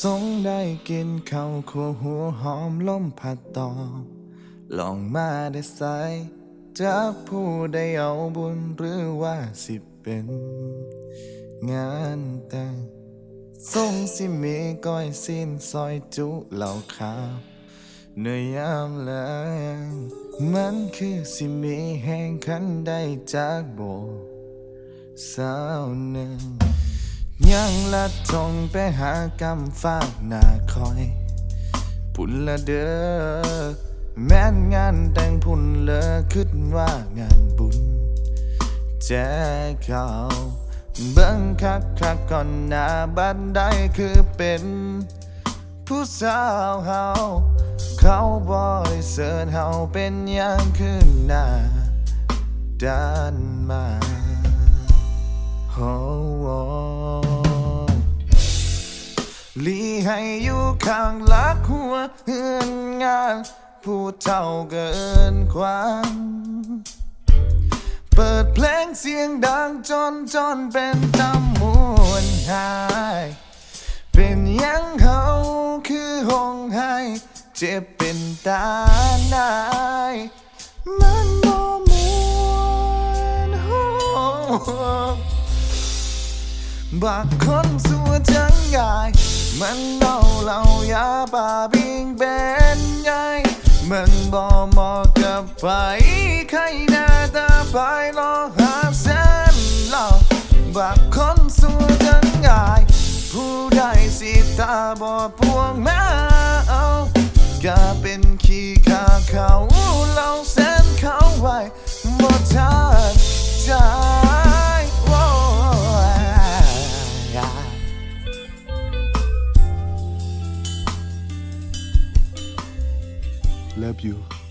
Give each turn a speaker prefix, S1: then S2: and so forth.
S1: สงได้กินข้าวขัวหัวหอมลมพัดตอมลองมาได้ใสจากผู้ได้เอาบุญหรือว่าสิเป็น งานแต่งทรงสิมีก้อยสิ้นซอยจุเหล่าขาวเนื่อยยามแลงมันคือสิมีแห่งขันได้จากโบสาวหนึ่ง ยังละทงไปหากำฝากหน้าคอย พุ่นละเด้อแม่นงานแต่งพุ่นเลอคิดว่างานบุญแจกเขาเบิ่งคักคักก่อนหน้าบันไดคือเป็น ผู้สาวเฮาเขาบริเสริญเฮาเป็นอย่างขึ้นหน้าด้านมา ลีให้อยู่ข้างลักหัวเฮือนงานผู้เท่าเกินความเปิดเพลงเสียงดังจนจนเป็นตำมวนหาย เป็นยังเขาคือห้องไห้เจ็บเป็นตาหนายมันบ่มวนโอ้บักคนสัวจังใหญ่ มันเล่าเหล่ายาบาบิงเป็นไงมันบ่เหมาะกับไปใครหน้าตาไปรอหาแสนเหล่าบักคนสัวจังใหญ่ผู้ใดสิตาบอดพวงมาเอาก็เป็นขี้ขาเขา Love you